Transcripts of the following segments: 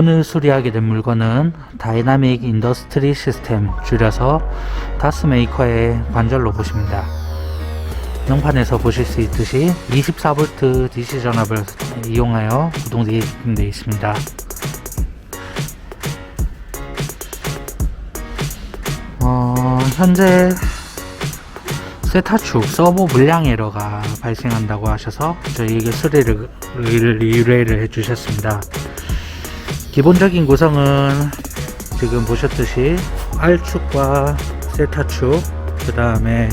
오늘 수리하게 된 물건은 다이나믹 인더스트리 시스템 줄여서 다스메이커의 관절 로봇입니다. 명판에서 보실 수 있듯이 24V DC 전압을 이용하여 구동되어 있습니다. 어, 현재 세타축 서버 물량 에러가 발생한다고 하셔서 저희에게 수리를 의뢰를 해주셨습니다. 기본적인 구성은 지금 보셨듯이 R축과 세타축 그 다음에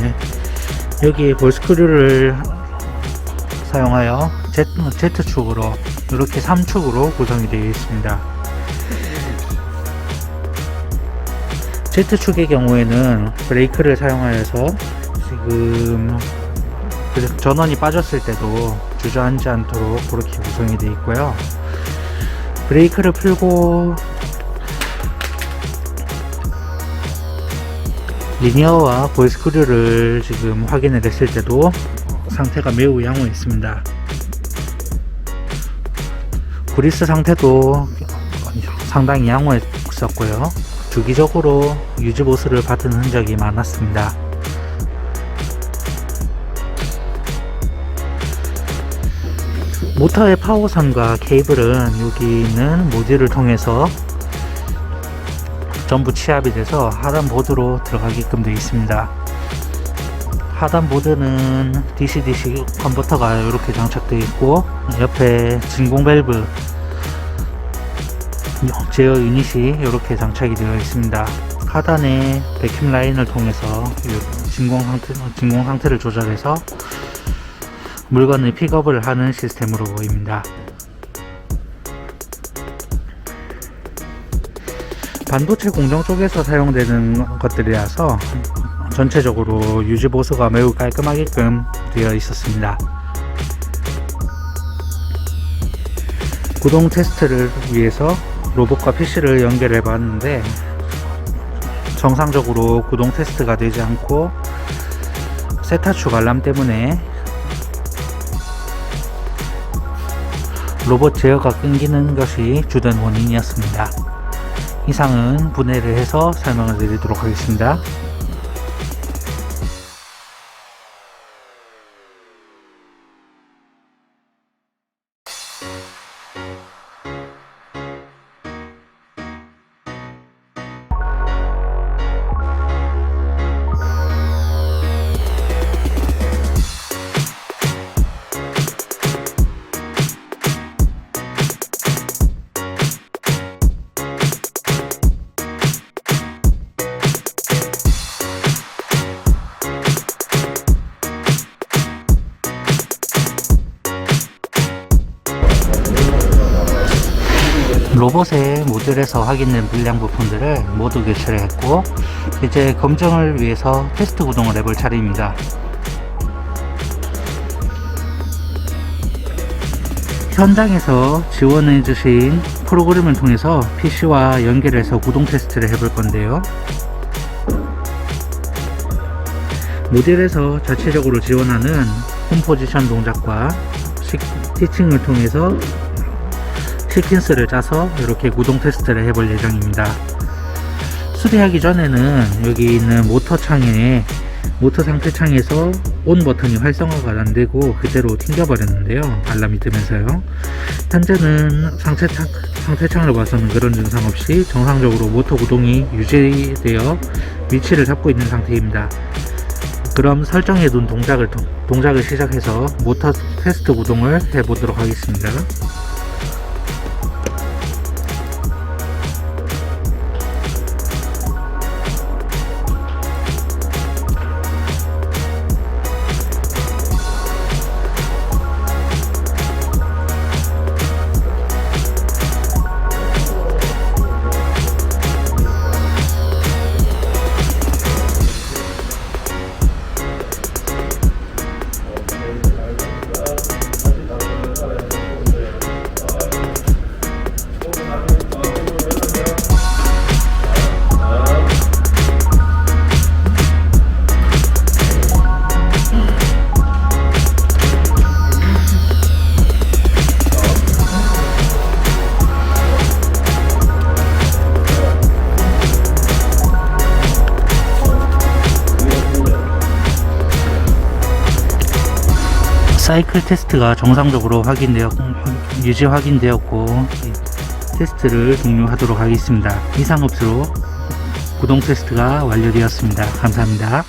여기 볼스크류를 사용하여 Z, Z축으로 이렇게 3축으로 구성이 되어 있습니다. Z축의 경우에는 브레이크를 사용하여서 지금 그 전원이 빠졌을 때도 주저앉지 않도록 그렇게 구성이 되어 있고요. 브레이크를 풀고 리니어와 보이스크류를 지금 확인을 했을 때도 상태가 매우 양호했습니다. 그리스 상태도 상당히 양호했었고요. 주기적으로 유지 보수를 받은 흔적이 많았습니다. 모터의 파워선과 케이블은 여기 있는 모듈을 통해서 전부 취합이 돼서 하단 보드로 들어가게끔 되어 있습니다. 하단 보드는 DC-DC 컨버터가 이렇게 장착되어 있고 옆에 진공 밸브 제어 유닛이 이렇게 장착이 되어 있습니다. 하단에 백큐 라인을 통해서 이 진공 상태, 진공 상태를 조절해서 물건을 픽업을 하는 시스템으로 보입니다. 반도체 공정 쪽에서 사용되는 것들이라서 전체적으로 유지 보수가 매우 깔끔하게끔 되어 있었습니다. 구동 테스트를 위해서 로봇과 PC를 연결해 봤는데 정상적으로 구동 테스트가 되지 않고 세타축 알람 때문에 로봇 제어가 끊기는 것이 주된 원인이었습니다. 이상은 분해를 해서 설명을 드리도록 하겠습니다. 로봇의 모듈에서 확인된 불량 부품들을 모두 교체를 했고 이제 검증을 위해서 테스트 구동을 해볼 차례입니다. 현장에서 지원해 주신 프로그램을 통해서 PC와 연결해서 구동 테스트를 해볼 건데요. 모델에서 자체적으로 지원하는 홈 포지션 동작과 시, 티칭을 통해서 시퀀스를 짜서 이렇게 구동 테스트를 해볼 예정입니다. 수리하기 전에는 여기 있는 모터 창에 모터 상태 창에서 온 버튼이 활성화가 안 되고 그대로 튕겨버렸는데요. 알람이 뜨면서요. 현재는 상태 창, 상태 창을 봐서는 그런 증상 없이 정상적으로 모터 구동이 유지되어 위치를 잡고 있는 상태입니다. 그럼 설정해 둔 동작을 동작을 시작해서 모터 테스트 구동을 해 보도록 하겠습니다. 사이클 테스트가 정상적으로 확인되었, 유지 확인되었고 테스트를 종료하도록 하겠습니다. 이상 없으로 구동 테스트가 완료되었습니다. 감사합니다.